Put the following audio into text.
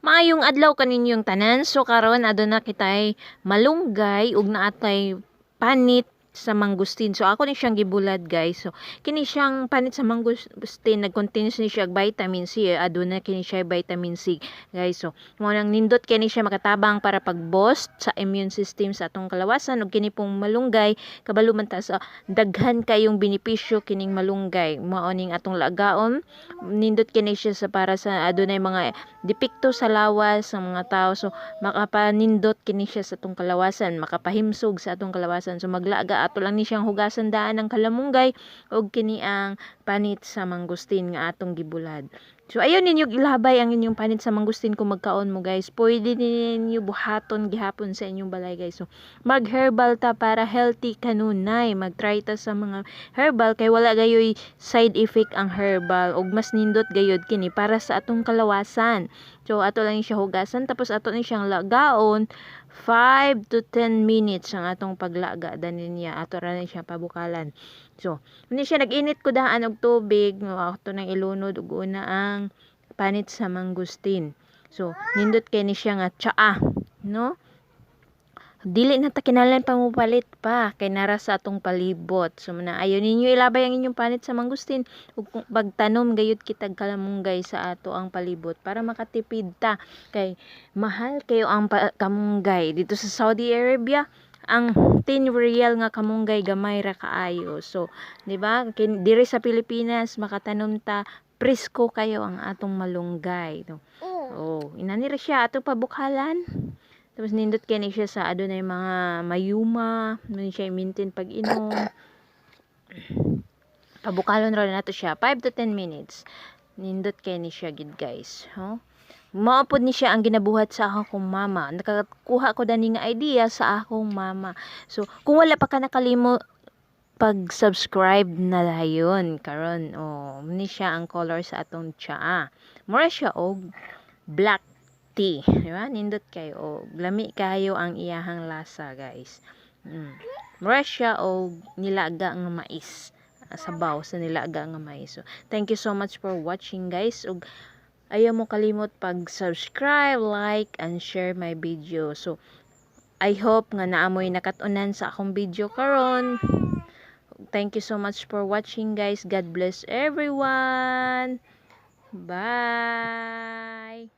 Maayong adlaw kaninyong tanan. So karon aduna kitay malunggay ug naatay panit sa mangustin. So ako ni siyang gibulad guys. So kini siyang panit sa mangustin nag-contain ni siya vitamin C. Aduna kini siya vitamin C guys. So mo nang nindot kini siya makatabang para pag-boost sa immune system sa atong kalawasan ug kini pong malunggay kabalo man ta sa daghan kayong benepisyo kining malunggay. Mao ning atong lagaon nindot kini siya sa para sa adunay mga depekto sa lawas sa mga tao. So makapanindot kini siya sa atong kalawasan, makapahimsog sa atong kalawasan. So maglaga ato lang ni siyang hugasan daan ng kalamunggay ug kini ang panit sa mangustin nga atong gibulad. So ayun ninyo ilabay ang inyong panit sa mangustin kung magkaon mo guys. Pwede ninyo buhaton gihapon sa inyong balay guys. So mag herbal ta para healthy kanunay. Mag-try ta sa mga herbal kay wala gayoy side effect ang herbal ug mas nindot gayod kini para sa atong kalawasan. So ato lang siya hugasan tapos ato ni siyang lagaon 5 to 10 minutes ang atong paglaga danin niya ato ra ni siya pabukalan. So, hindi siya nag-init ko daan og tubig, no, ato nang ilunod ug una ang panit sa mangustin. So, nindot kay ni siya nga tsaa, no? Dili na ta kinahanglan pa mo palit pa kay nara sa atong palibot. So na ayo ninyo ilabay ang inyong panit sa mangustin ug pagtanom gayud kitag kalamunggay sa ato ang palibot para makatipid ta kay mahal kayo ang kamunggay dito sa Saudi Arabia ang 10 real nga kamunggay gamay ra kaayo. So, di ba? Diri sa Pilipinas makatanom ta presko kayo ang atong malunggay. No? Oh, inani ra siya atong pabukhalan. Tapos nindot kani siya sa adunay mga mayuma, nun siya i-maintain pag inom. Pabukalon ra nato siya 5 to 10 minutes. Nindot kani siya gid guys, ho? Mao pod ni siya ang ginabuhat sa akong mama. Nakakuha ko dani nga idea sa akong mama. So, kung wala pa ka nakalimo pag-subscribe na dayon karon oh ni siya ang color sa atong tsaa. Mura siya og black tea, di ba? Nindot kayo og lami kayo ang iyahang lasa, guys. Mm. Mura siya og nilaga nga mais sabaw sa nilaga nga mais. So, thank you so much for watching, guys. Ug ayaw mo kalimot pag-subscribe, like, and share my video. So, I hope nga naamoy nakatunan sa akong video karon. Thank you so much for watching, guys. God bless everyone. Bye.